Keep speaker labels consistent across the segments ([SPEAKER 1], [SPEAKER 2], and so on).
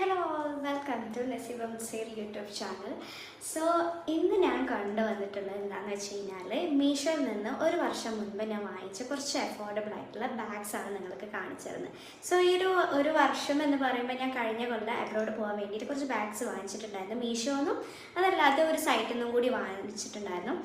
[SPEAKER 1] Hello welcome to Naseebam സേർ YouTube channel so ഇന്ന് ഞാൻ കണ്ടുവന്നിട്ടുള്ളത് എന്താണെന്ന് വെച്ച് കഴിഞ്ഞാൽ മീഷോയിൽ നിന്ന് ഒരു വർഷം മുൻപ് ഞാൻ വാങ്ങിച്ച കുറച്ച് അഫോർഡബിൾ ആയിട്ടുള്ള ബാഗ്സ് ആണ് നിങ്ങൾക്ക് കാണിച്ചു തരുന്നത് സോ ഈ ഒരു ഒരു വർഷം എന്ന് പറയുമ്പോൾ ഞാൻ കഴിഞ്ഞ കൊല്ലം അബ്രോഡ് പോകാൻ വേണ്ടിയിട്ട് കുറച്ച് ബാഗ്സ് വാങ്ങിച്ചിട്ടുണ്ടായിരുന്നു. മീഷോന്നും അതല്ലാതെ ഒരു സൈറ്റിൽ നിന്നും കൂടി വാങ്ങിച്ചിട്ടുണ്ടായിരുന്നു.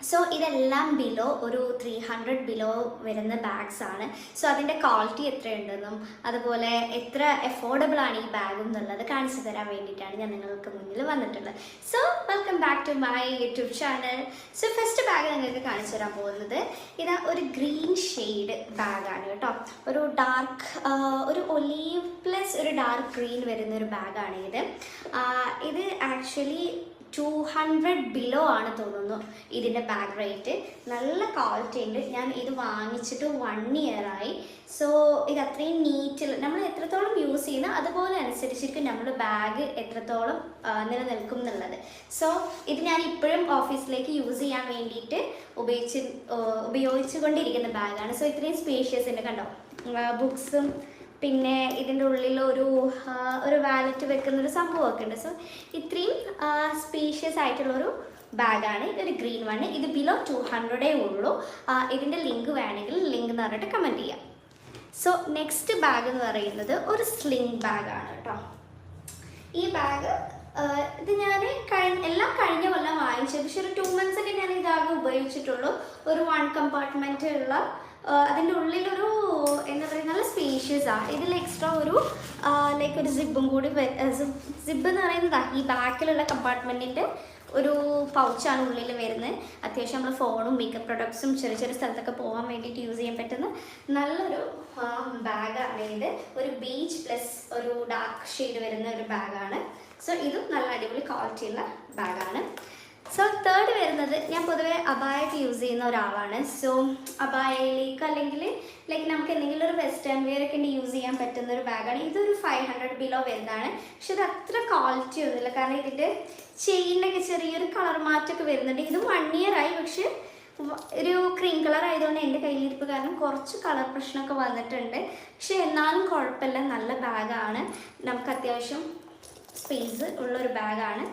[SPEAKER 1] സോ ഇതെല്ലാം ബിലോ ഒരു ത്രീ ഹൺഡ്രഡ് ബിലോ വരുന്ന ബാഗ്സ് ആണ്. സോ അതിന്റെ ക്വാളിറ്റി എത്രയുണ്ടെന്നും അതുപോലെ എത്ര എഫോർഡബിൾ ആണ് ഈ ബാഗ് എന്നുള്ളത് കാണിച്ചു തരാൻ വേണ്ടിയിട്ടാണ് ഞാൻ നിങ്ങൾക്ക് മുന്നിൽ വന്നിട്ടുള്ളത്. So welcome back to my YouTube channel so first bag നിങ്ങൾക്ക് കാണിച്ചു തരാൻ പോകുന്നത് ഇത് ഒരു ഗ്രീൻ ഷെയ്ഡ് ബാഗാണ് കേട്ടോ. ഒരു ഡാർക്ക് ഒരു ഒലീവ് പ്ലസ് ഒരു ഡാർക്ക് ഗ്രീൻ വരുന്ന ഒരു ബാഗാണ് ഇത്. ഇത് ആക്ച്വലി ടു ഹൺഡ്രഡ് ബിലോ ആണ് തോന്നുന്നു ഇതിന്റെ ബാഗ് റേറ്റ് നല്ല ക്വാളിറ്റി ഉണ്ട്. ഞാൻ ഇത് വാങ്ങിച്ചിട്ട് വൺ ഇയർ ആയി. സോ ഇത് അത്രയും നീറ്റിൽ നമ്മൾ എത്രത്തോളം യൂസ് ചെയ്യുന്ന അതുപോലെ അനുസരിച്ചിരിക്കും നമ്മൾ ബാഗ് എത്രത്തോളം നിലനിൽക്കും എന്നുള്ളത്. സോ ഇത് ഞാൻ ഇപ്പോഴും ഓഫീസിലേക്ക് യൂസ് ചെയ്യാൻ വേണ്ടിയിട്ട് ഉപയോഗിച്ച് ഉപയോഗിച്ചുകൊണ്ടിരിക്കുന്ന ബാഗാണ് സോ ഇത്രയും സ്പേഷ്യസ് ഉണ്ട് കണ്ടോ? ബുക്സും പിന്നെ ഇതിന്റെ ഉള്ളിൽ ഒരു ഒരു വാലറ്റ് വെക്കുന്ന ഒരു സംഭവമൊക്കെ ഉണ്ട്. സോ ഇത്രയും സ്പീഷ്യസ് ആയിട്ടുള്ളൊരു ബാഗാണ്. ഇതൊരു ഗ്രീൻ വൺ ഇത് ബിലോ ടു ഹൺഡ്രഡേ ഉള്ളൂ. ഇതിന്റെ ലിങ്ക് വേണമെങ്കിൽ ലിങ്ക് എന്ന് പറഞ്ഞിട്ട് കമന്റ് ചെയ്യാം. സോ നെക്സ്റ്റ് ബാഗ് എന്ന് പറയുന്നത് ഒരു സ്ലിംഗ് ബാഗാണ് കേട്ടോ. ഈ ബാഗ് ഇത് ഞാൻ കഴിഞ്ഞ എല്ലാം കഴിഞ്ഞ കൊല്ലം വാങ്ങിച്ചത് പക്ഷെ ഒരു ടു മന്ത്സ് ഒക്കെ ഞാൻ ഇതാകെ ഉപയോഗിച്ചിട്ടുള്ളൂ. ഒരു വൺ കമ്പാർട്ട്മെന്റ് ഉള്ള അതിന്റെ ഉള്ളിലൊരു എന്താ പറയുക നല്ല സ്പേഷ്യസ് ആണ് ഇതിൽ എക്സ്ട്രാ ഒരു ലൈക്ക് ഒരു സിബും കൂടി സിബ് എന്ന് പറയുന്നതാ ഈ ബാക്കിലുള്ള കമ്പാർട്ട്മെന്റിന്റെ ഒരു പൗച്ചാണ് ഉള്ളിൽ വരുന്നത്. അത്യാവശ്യം നമ്മൾ ഫോണും മേക്കപ്പ് പ്രൊഡക്ട്സും ചെറിയ ചെറിയ സ്ഥലത്തൊക്കെ പോകാൻ വേണ്ടിയിട്ട് യൂസ് ചെയ്യാൻ പറ്റുന്ന നല്ലൊരു ബാഗാണ് ഇത് ഒരു ബീച്ച് പ്ലസ് ഒരു ഡാർക്ക് ഷെയ്ഡ് വരുന്ന ഒരു ബാഗാണ് സോ ഇതും നല്ല അടിപൊളി ക്വാളിറ്റിയുള്ള ബാഗാണ് സോ തേർഡ് വരുന്നത് ഞാൻ പൊതുവെ അബായൊക്കെ യൂസ് ചെയ്യുന്ന ഒരാളാണ്. സോ അബായയിലേക്ക് അല്ലെങ്കിൽ ലൈക്ക് നമുക്ക് എന്തെങ്കിലും ഒരു വെസ്റ്റേൺ വെയർ ഒക്കെ യൂസ് ചെയ്യാൻ പറ്റുന്ന ഒരു ബാഗാണ് ഇതൊരു ഫൈവ് ഹൺഡ്രഡ് ബിലോ വരുന്നതാണ് പക്ഷെ ഇത് അത്ര ക്വാളിറ്റി ഒന്നുമില്ല. കാരണം ഇതിന്റെ ചെയിനൊക്കെ ചെറിയൊരു കളർ മാറ്റമൊക്കെ വരുന്നുണ്ട്. ഇത് വൺ ഇയർ ആയി. പക്ഷെ ഒരു ക്രീം കളർ ആയതുകൊണ്ട് എന്റെ കയ്യിലിരിപ്പ് കാരണം കുറച്ച് കളർ പ്രശ്നമൊക്കെ വന്നിട്ടുണ്ട്. പക്ഷെ എന്നാലും കുഴപ്പമില്ല. നല്ല ബാഗാണ് നമുക്ക് അത്യാവശ്യം സ്പേസ് ഉള്ള ഒരു ബാഗാണ്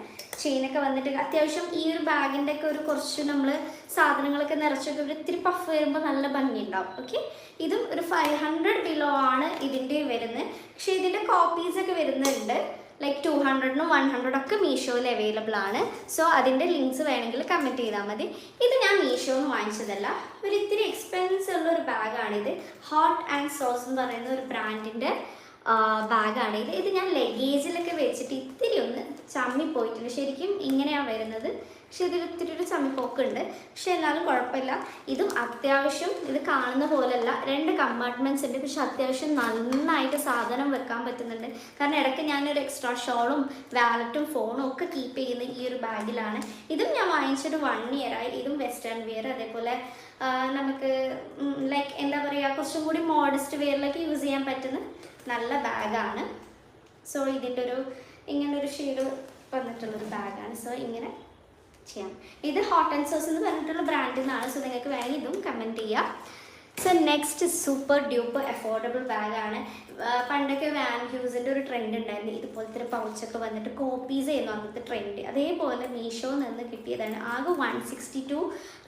[SPEAKER 1] ചെയിനൊക്കെ വന്നിട്ട് അത്യാവശ്യം ഈ ഒരു ബാഗിന്റെ ഒക്കെ ഒരു കുറച്ച് നമ്മൾ സാധനങ്ങളൊക്കെ നിറച്ചൊക്കെ ഒരു ഇത്തിരി പഫ് വരുമ്പോൾ നല്ല ഭംഗിയുണ്ടാവും. ഓക്കെ ഇതും ഒരു ഫൈവ് ഹൺഡ്രഡ് ബിലോ ആണ് ഇതിന്റെ വരുന്നത്. പക്ഷേ ഇതിന്റെ കോപ്പീസ് ഒക്കെ വരുന്നുണ്ട്. ലൈക്ക് ടു ഹൺഡ്രഡിനും വൺ ഹൺഡ്രഡ് ഒക്കെ മീഷോയിൽ അവൈലബിൾ ആണ്. സോ അതിന്റെ ലിങ്ക്സ് വേണമെങ്കിൽ കമന്റ് ചെയ്താൽ മതി. ഇത് ഞാൻ മീഷോന്ന് വാങ്ങിച്ചതല്ല. ഒരു ഇത്തിരി എക്സ്പെൻസ് ഉള്ള ഒരു ബാഗാണിത് ഹോട്ട് ആൻഡ് സോസ് എന്ന് പറയുന്ന ഒരു ബ്രാൻഡിന്റെ ബാഗാണ് ഇത്. ഞാൻ ലഗേജിലൊക്കെ വെച്ചിട്ട് ചമ്മി പോയിട്ടുണ്ട് ശരിക്കും ഇങ്ങനെയാണ് വരുന്നത്. പക്ഷെ ഇതിൽ ഇത്തിരി ഒരു ചമ്മിപ്പോക്കുണ്ട്. പക്ഷെ എന്നാലും കുഴപ്പമില്ല. ഇതും അത്യാവശ്യം ഇത് കാണുന്ന പോലെയല്ല. രണ്ട് കമ്പാർട്ട്മെന്റ്സ് ഉണ്ട്. പക്ഷെ അത്യാവശ്യം നന്നായിട്ട് സാധനം വെക്കാൻ പറ്റുന്നുണ്ട്. കാരണം ഇടയ്ക്ക് ഞാനൊരു എക്സ്ട്രാ ഷോളും വാലറ്റും ഫോണും ഒക്കെ കീപ്പ് ചെയ്യുന്ന ഈ ഒരു ബാഗിലാണ്. ഇതും ഞാൻ വാങ്ങിച്ചൊരു വൺ ഇയറായി ഇതും വെസ്റ്റേൺ വിയർ അതേപോലെ നമുക്ക് ലൈക്ക് എന്താ പറയുക കുറച്ചും കൂടി മോഡസ്റ്റ് വെയറിലൊക്കെ യൂസ് ചെയ്യാൻ പറ്റുന്ന നല്ല ബാഗാണ് സോ ഇതിന്റെ ഒരു ഇങ്ങനെ ഒരു ഷെയ്ഡ് വന്നിട്ടുള്ളൊരു ബാഗാണ്. സോ ഇങ്ങനെ ചെയ്യാം. ഇത് ഹോട്ട് ആൻഡ് സോസ് എന്ന് പറഞ്ഞിട്ടുള്ള ബ്രാൻഡിൽ നിന്നാണ് സോ നിങ്ങൾക്ക് വേണമെങ്കിൽ ഇതും കമന്റ് ചെയ്യാം. So next super duper affordable ബാഗാണ് പണ്ടൊക്കെ വാൻ ഹ്യൂസിന്റെ ഒരു ട്രെൻഡ് ഉണ്ടായിരുന്നു. ഇതുപോലത്തെ ഒരു പൗച്ചൊക്കെ വന്നിട്ട് കോപ്പീസ് ചെയ്യുന്നു അന്നത്തെ ട്രെൻഡ് അതേപോലെ മീഷോയിൽ നിന്ന് കിട്ടിയതാണ്. ആകെ വൺ സിക്സ്റ്റി ടു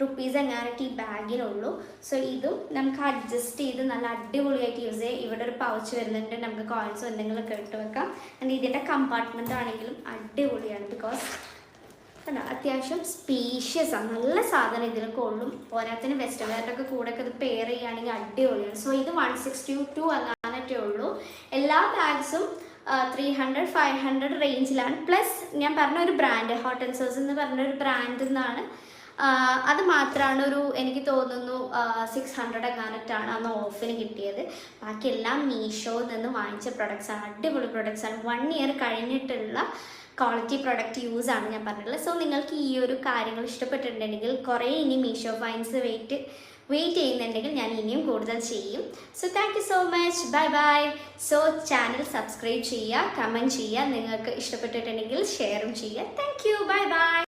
[SPEAKER 1] റുപ്പീസ് എങ്ങാനൊക്കെ ഈ ബാഗിനുള്ളൂ സോ ഇതും നമുക്ക് അഡ്ജസ്റ്റ് ചെയ്ത് നല്ല അടിപൊളിയായിട്ട് യൂസ് ചെയ്യാം. ഇവിടെ ഒരു പൗച്ച് വരുന്നുണ്ട്. നമുക്ക് കോയിൻസോ എന്തെങ്കിലുമൊക്കെ ഇട്ട് വെക്കാം. ആൻഡ് ഇതിന്റെ കമ്പാർട്ട്മെന്റ് ആണെങ്കിലും അടിപൊളിയാണ്. ബിക്കോസ് കണ്ടോ അത്യാവശ്യം സ്പീഷ്യസ് ആണ് നല്ല സാധനം ഇതിൽ കൊള്ളും പോരാത്തിന് വെസ്റ്റേൺ കൂടെ ഒക്കെ ഇത് പെയർ ചെയ്യുകയാണെങ്കിൽ അടിപൊളിയാണ്. സോ ഇത് വൺ സിക്സ്റ്റി ടു അങ്ങാനൊക്കെ ഉള്ളൂ. എല്ലാ ബാഗ്സും ത്രീ ഹൺഡ്രഡ് ഫൈവ് ഹൺഡ്രഡ് റേഞ്ചിലാണ് പ്ലസ് ഞാൻ പറഞ്ഞ ഒരു ബ്രാൻഡ് ഹോട്ട് ആൻഡ് സോസ് എന്ന് പറഞ്ഞ ഒരു ബ്രാൻഡ് നിന്നാണ് ആ, അത് മാത്രമാണ് ഒരു എനിക്ക് തോന്നുന്നു സിക്സ് ഹൺഡ്രഡ് എങ്ങാനറ്റാണ് അന്ന് ഓഫിന് കിട്ടിയത്. ബാക്കി എല്ലാം മീഷോയിൽ നിന്ന് വാങ്ങിച്ച പ്രൊഡക്ട്സ് ആണ്. അടിപൊളി പ്രൊഡക്ട്സ് ആണ്. വൺ ഇയർ കഴിഞ്ഞിട്ടുള്ള ക്വാളിറ്റി പ്രൊഡക്റ്റ് യൂസ് ആണ് ഞാൻ പറഞ്ഞിട്ടുള്ളത്. സോ നിങ്ങൾക്ക് ഈ ഒരു കാര്യങ്ങൾ ഇഷ്ടപ്പെട്ടിട്ടുണ്ടെങ്കിൽ കുറേ ഇനി മീഷോ ഫൈൻസ് വെയിറ്റ് വെയിറ്റ് ചെയ്യുന്നുണ്ടെങ്കിൽ ഞാൻ ഇനിയും കൂടുതൽ ചെയ്യും. So thank you so much bye bye so channel subscribe ചെയ്യുക കമന്റ് ചെയ്യുക നിങ്ങൾക്ക് ഇഷ്ടപ്പെട്ടിട്ടുണ്ടെങ്കിൽ ഷെയറും ചെയ്യുക. Thank you bye bye